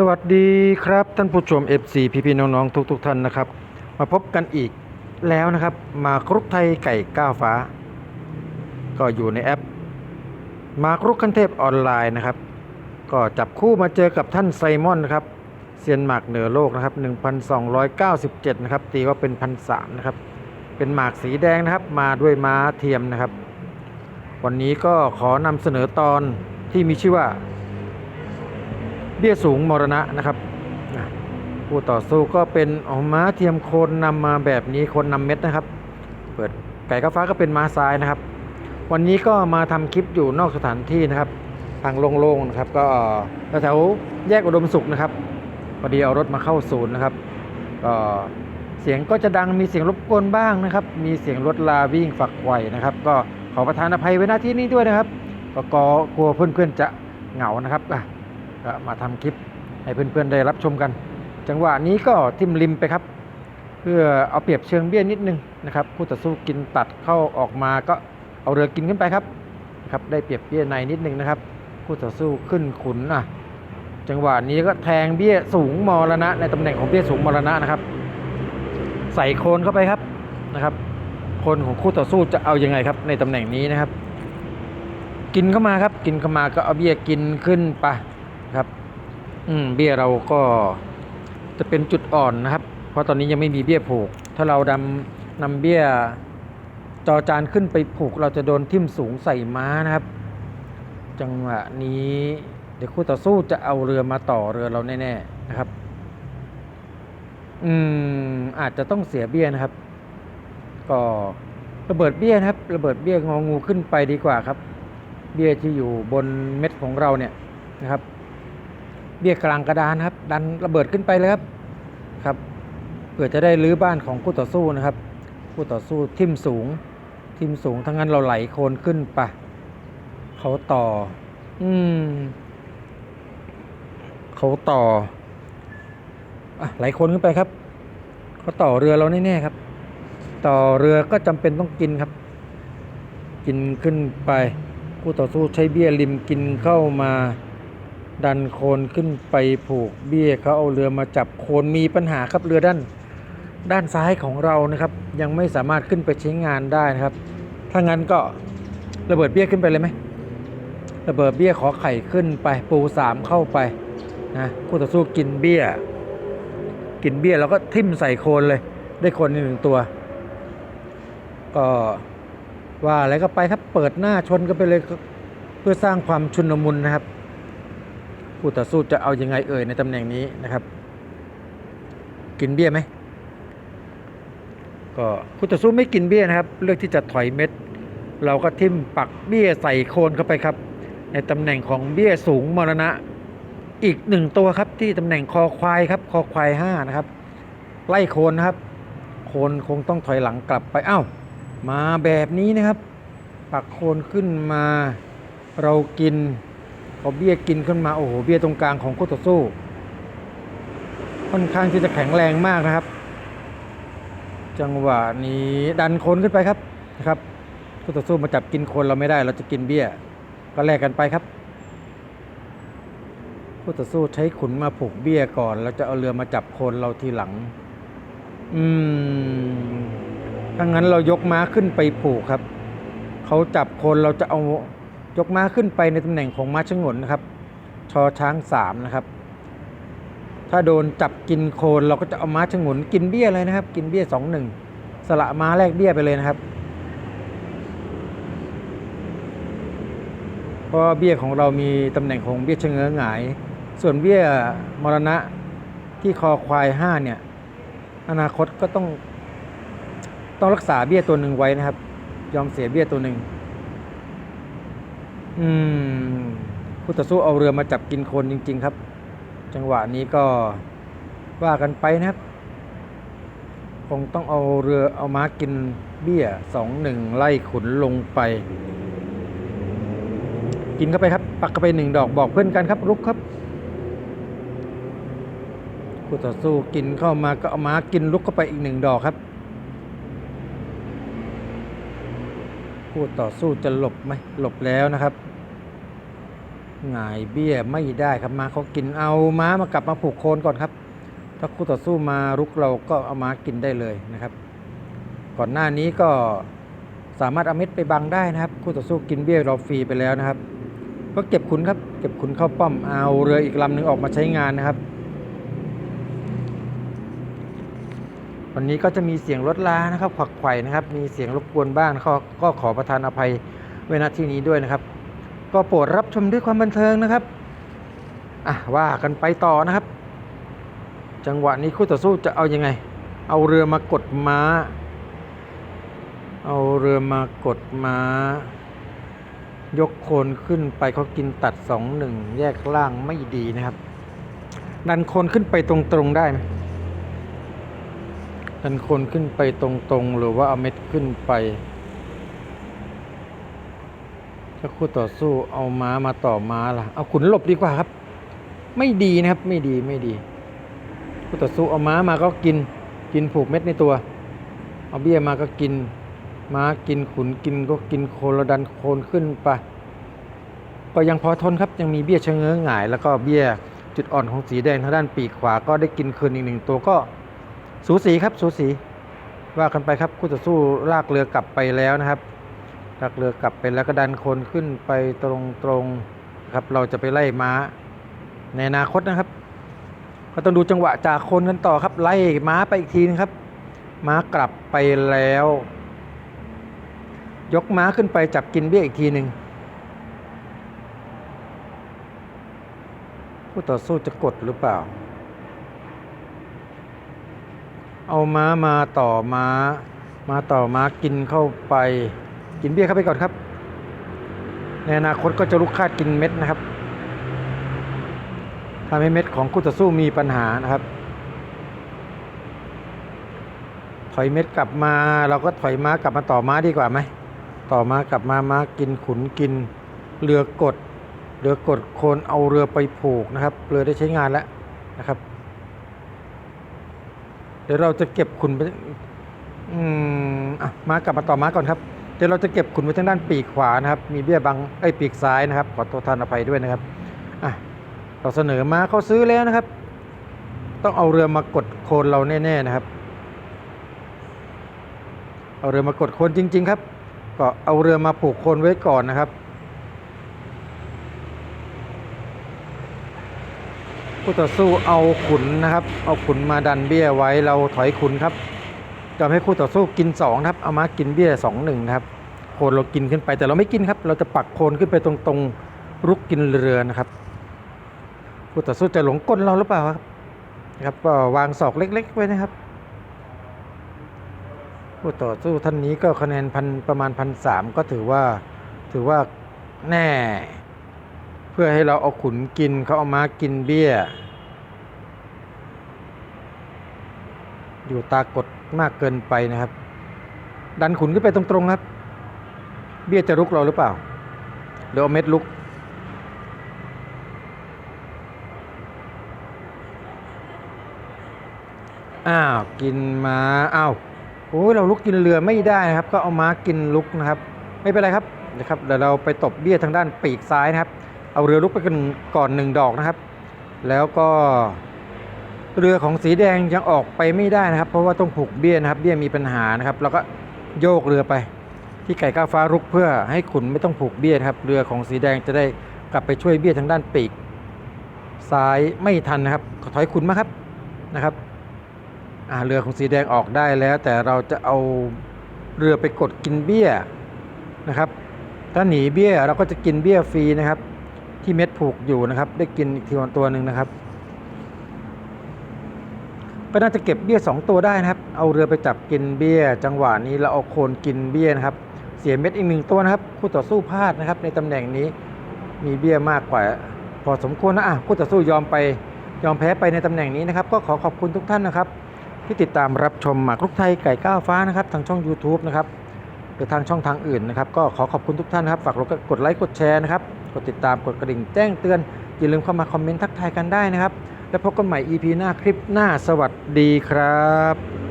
สวัสดีครับท่านผู้ชม FC พี่พี่น้องๆทุกๆทท่านนะครับ มาพบกันอีกแล้วนะครับ มาครุกไทยไก่ก้าวฟ้า ก็อยู่ในแอป มาครุกคันเทพออนไลน์นะครับ ก็จับคู่มาเจอกับท่านไซมอนนะครับเซียนหมากเหนือโลกนะครับ 1297 นะครับ ตีว่าเป็นพันสามนะครับ เป็นหมากสีแดงนะครับ มาด้วยม้าเทียมนะครับ วันนี้ก็ขอนำเสนอตอนที่มีชื่อว่า เบี้ยสูงมรณะนะครับผู้ต่อสู้ก็เป็นออกม้าเทียมโคนนำมาแบบนี้คนนำเม็ดนะครับ เปิดไก่ก้าวฟ้าก็เป็นม้าซ้ายนะครับ วันนี้ก็มาทำคลิปอยู่นอกสถานที่นะครับ ทางโล่งๆนะครับ ก็แถวแยกอุดมสุขนะครับพอดีเอารถมาเข้าศูนย์นะครับก็เสียงก็จะดังมีเสียงรบกวนบ้างนะครับ มีเสียงรถลาวิ่งฝักไขว่นะครับ ก็ขอประทานอภัยไว้หน้าที่นี้ด้วยนะครับ ก็กลัวเพื่อนๆจะเหงานะครับอะ ก็มาทำคลิปให้เพื่อนๆได้รับชมกัน จังหวะนี้ก็ทิมริมไปครับ เพื่อเอาเปรียบเชิงเบี้ยนิดนึงนะครับผู้ต่อสู้กินตัดเข้าออกมาก็เอาเรือกินขึ้นไปครับครับได้เปรียบเบี้ยในนิดนึงนะครับผู้ต่อสู้ขึ้นขุนอะจังหวะนี้ก็แทงเบี้ยสูงมรณะ ในตำแหน่งของเบี้ยสูงมรณะนะครับ ใส่โคนเข้าไปครับนะครับโคนของคู่ต่อสู้จะเอายังไงครับ ในตำแหน่งนี้นะครับ กินเข้ามาครับ กินเข้ามาก็เอาเบี้ยกินขึ้นไป ครับ อืมเบี้ยเราก็จะเป็นจุดอ่อนนะครับ เพราะตอนนี้ยังไม่มีเบี้ยผูก ถ้าเราดำนำเบี้ยจอจานขึ้นไปผูกเราจะโดนทิ่มสูงใส่ม้านะครับ จังหวะนี้เดี๋ยวคู่ต่อสู้จะเอาเรือมาต่อเรือเราแน่ๆนะครับ อืมอาจจะต้องเสียเบี้ยนะครับ ก็ระเบิดเบี้ยนะครับ ระเบิดเบี้ยงองูขึ้นไปดีกว่าครับ เบี้ยที่อยู่บนเม็ดของเราเนี่ยนะครับ เบี้ยกลางกระดานครับ ดันระเบิดขึ้นไปเลยครับครับเพื่อจะได้รื้อบ้านของคู่ต่อสู้นะครับคู่ต่อสู้ทิ่มสูง ทิ่มสูงทั้งนั้นเราไหลโคนขึ้นไปะเขาต่อ อืมเขาต่ออะไหลโคนขึ้นไปครับเขาต่อเรือเราแน่ๆครับ ต่อเรือก็จำเป็นต้องกินครับ กินขึ้นไปคู่ต่อสู้ใช้เบี้ยริมกินเข้ามา ดันโคนขึ้นไปผูกเบี้ยเขาเอาเรือมาจับโคนมีปัญหาครับเรือด้านด้านซ้ายของเรานะครับ ยังไม่สามารถขึ้นไปใช้งานได้นะครับ ถ้างั้นก็ระเบิดเบี้ยขึ้นไปเลยไหมระเบิดเบี้ยขอไข่ขึ้นไปปูสามเข้าไปนะคู่ต่อสู้กินเบี้ย กินเบี้ยแล้วก็ทิ่มใส่โคนเลย ได้โคนหนึ่งตัว ก็ว่าอะไรก็ไปครับเปิดหน้าชนกันไปเลยเพื่อสร้างความชุนมุนนะครับ ผู้ต่อสู้จะเอายังไงเอ่ยในตำแหน่งนี้นะครับ กินเบี้ยไหมก็ผู้ต่อสู้ไม่กินเบี้ยนะครับ เลือกที่จะถอยเม็ด เราก็ทิ่มปักเบี้ยใส่โคนเข้าไปครับ ในตำแหน่งของเบี้ยสูงมรณะ อีกหนึ่งตัวครับที่ตำแหน่งคอควายครับ คอควายห้านะครับ ไล่โคนนะครับ โคนคงต้องถอยหลังกลับไปเอ้ามาแบบนี้นะครับ ปักโคนขึ้นมา เรากิน อาเบี้ยกินขึ้นมาโอ้โหเบี้ยตรงกลางของคู่ต่อสู้ ค่อนข้างที่จะแข็งแรงมากนะครับ จังหวะนี้ดันคนขึ้นไปครับนะครับคู่ต่อสู้มาจับกินคนเราไม่ได้เราจะกินเบี้ยก็แลกกันไปครับคู่ต่อสู้ใช้ขุนมาผูกเบี้ยก่อนแล้วจะเอาเรือมาจับคนเราทีหลัง อืมถ้างั้นเรายกม้าขึ้นไปผูกครับ เขาจับคนเราจะเอา ยกม้าขึ้นไปในตำแหน่งของม้าชงนนะครับ ชอช้างสามนะครับ ถ้าโดนจับกินโคนเราก็จะเอาม้าชงนกินเบี้ยเลยนะครับ กินเบี้ยสองหนึ่งสละม้าแลกเบี้ยไปเลยนะครับเพราะเบี้ยของเรามีตำแหน่งของเบี้ยชะเง้อหงาย ส่วนเบี้ยมรณะที่คอควายห้าเนี่ย อนาคตก็ต้องต้องรักษาเบี้ยตัวหนึ่งไว้นะครับ ยอมเสียเบี้ยตัวหนึ่ง อืมผู้ต่อสู้เอาเรือมาจับกินคนจริง ๆ ครับ จังหวะนี้ก็ว่ากันไปนะครับ คงต้องเอาเรือเอาม้ากินเบี้ยสองหนึ่งไล่ขุนลงไป กินเข้าไปครับ ปักเข้าไปหนึ่งดอกบอกเพื่อนกันครับรุกครับผู้ต่อสู้กินเข้ามาก็เอาม้ากินลุกเข้าไปอีกหนึ่งดอกครับ ผู้ต่อสู้จะหลบไหมหลบแล้วนะครับหงายเบี้ยไม่ได้ครับม้าเขากินเอาม้ามากลับมาผูกโคนก่อนครับ ถ้าคู่ต่อสู้มารุกเราก็เอาม้ากินได้เลยนะครับ ก่อนหน้านี้ก็สามารถเอาเม็ดไปบังได้นะครับ คู่ต่อสู้กินเบี้ยเราฟรีไปแล้วนะครับ ก็เก็บขุนครับ เก็บขุนเข้าป้อมเอาเรืออีกลำหนึ่งออกมาใช้งานนะครับ วันนี้ก็จะมีเสียงรถล้านะครับขวักไข่นะครับ มีเสียงรบกวนบ้างก็ก็ขอประทานอภัยไว้ณที่นี้ด้วยนะครับ ก็โปรดรับชมด้วยความบันเทิงนะครับอะว่ากันไปต่อนะครับ จังหวะนี้คู่ต่อสู้จะเอายังไง เอาเรือมากดม้า เอาเรือมากดม้า ยกโคนขึ้นไปเขากินตัดสองหนึ่งแยกล่างไม่ดีนะครับ ดันโคนขึ้นไปตรงๆได้ไหม ดันโคนขึ้นไปตรงๆ หรือว่าเอาเม็ดขึ้นไป ถ้าคู่ต่อสู้เอาม้ามาต่อม้าล่ะ เอาขุนหลบดีกว่าครับ ไม่ดีนะครับ ไม่ดีไม่ดี คู่ต่อสู้เอาม้ามาก็กิน กินผูกเม็ดในตัว เอาเบี้ยมาก็กิน ม้ากินขุนกินก็กินโคนแล้วดันโคนขึ้นไป ก็ยังพอทนครับ ยังมีเบี้ยชะเง้อหงาย แล้วก็เบี้ยจุดอ่อนของสีแดงทางด้านปีกขวา ก็ได้กินคืนอีกหนึ่งตัวก็ สูสีครับสูสีว่ากันไปครับคู่ต่อสู้ลากเรือกลับไปแล้วนะครับลากเรือกลับไปแล้วก็ดันโคนขึ้นไปตรงๆครับเราจะไปไล่ม้าในอนาคตนะครับ ก็ต้องดูจังหวะจากคนกันต่อครับ ไล่ม้าไปอีกทีนึงครับ ม้ากลับไปแล้ว ยกม้าขึ้นไปจับกินเบี้ยอีกทีหนึ่งผู้ต่อสู้จะกดหรือเปล่า เอาม้ามาต่อม้า มาต่อม้ากินเข้าไป กินเบี้ยเข้าไปก่อนครับ ในอนาคตก็จะลุกคาดกินเม็ดนะครับทำให้เม็ดของคู่ต่อสู้มีปัญหานะครับ ถอยเม็ดกลับมาเราก็ถอยม้ากลับมาต่อม้าดีกว่าไหมต่อม้ากลับมาม้ากินขุนกินเรือกดเรือกดโคนเอาเรือไปผูกนะครับ เรือได้ใช้งานแล้วนะครับ เดี๋ยวเราจะเก็บขุนไปอืมอะมากลับมาต่อมาก่อนครับ เดี๋ยวเราจะเก็บขุนไว้ทางด้านปีกขวานะครับ มีเบี้ยบังไอ้ปีกซ้ายนะครับขอโทษทานอภัยด้วยนะครับอะเราเสนอมาเขาซื้อแล้วนะครับ ต้องเอาเรือมากดโคนเราแน่ๆนะครับ เอาเรือมากดโคนจริง ๆ ครับ ก็เอาเรือมาผูกโคนไว้ก่อนนะครับ ผู้ต่อสู้เอาขุนนะครับ เอาขุนมาดันเบี้ยไว้เราถอยขุนครับจะให้คู่ต่อสู้กินสองครับเอามากินเบี้ยสองหนึ่งครับโคนเรากินขึ้นไปแต่เราไม่กินครับ เราจะปักโคนขึ้นไปตรงๆรุกกินเรือนะครับคู่ต่อสู้จะหลงก้นเราหรือเปล่าครับนะครับก็วางศอกเล็ก ๆ ไว้นะครับผู้ต่อสู้ท่านนี้ก็คะแนนพันประมาณพันสามก็ถือว่าถือว่าแน่ พื่อให้เราเอาขุนกินเขาเอาม้ากินเบี้ย อยู่ตากดมากเกินไปนะครับ ดันขุนขึ้นไปตรงๆครับ เบี้ยจะลุกเราหรือเปล่าหรือเอาเม็ดลุกอ้าวกินม้าอ้าวโอ้ยเราลุกกินเรือไม่ได้นะครับ ก็เอาม้ากินลุกนะครับ ไม่เป็นไรครับนะครับเดี๋ยวเราไปตบเบี้ยทางด้านปีกซ้ายนะครับ เอาเรือลุกไปกันก่อนหนึ่งดอกนะครับ แล้วก็เรือของสีแดงยังออกไปไม่ได้นะครับ เพราะว่าต้องผูกเบี้ยนะครับ เบี้ยมีปัญหานะครับเราก็โยกเรือไป ที่ไก่ก้าวฟ้ารุกเพื่อให้ขุนไม่ต้องผูกเบี้ยครับ เรือของสีแดงจะได้กลับไปช่วยเบี้ยทางด้านปีกซ้ายไม่ทันนะครับขอถอยขุนมาครับนะครับอ่าเรือของสีแดงออกได้แล้ว แต่เราจะเอาเรือไปกดกินเบี้ยนะครับ ถ้าหนีเบี้ยเราก็จะกินเบี้ยฟรีนะครับ ที่เม็ดผูกอยู่นะครับ ได้กินอีกทีวันตัวหนึ่งนะครับ ก็น่าจะเก็บเบี้ยสองตัวได้นะครับ เอาเรือไปจับกินเบี้ย จังหวะนี้เราเอาโคนกินเบี้ยนะครับ เสียเม็ดอีกหนึ่งตัวนะครับ คู่ต่อสู้พลาดนะครับ ในตำแหน่งนี้มีเบี้ยมากกว่า พอสมควรนะอะคู่ต่อสู้ยอมไปยอมแพ้ไปในตำแหน่งนี้นะครับ ก็ขอขอบคุณทุกท่านนะครับ ที่ติดตามรับชมหมากรุกไทยไก่ก้าวฟ้านะครับทางช่อง YouTube นะครับหรือทางช่องทางอื่นนะครับ ก็ขอขอบคุณทุกท่านนะครับ ฝากกดไลค์กดแชร์นะครับ กดติดตามกดกระดิ่งแจ้งเตือน อย่าลืมเข้ามาคอมเมนต์ทักทายกันได้นะครับ แล้วพบกันใหม่ EP หน้าคลิปหน้าสวัสดีครับ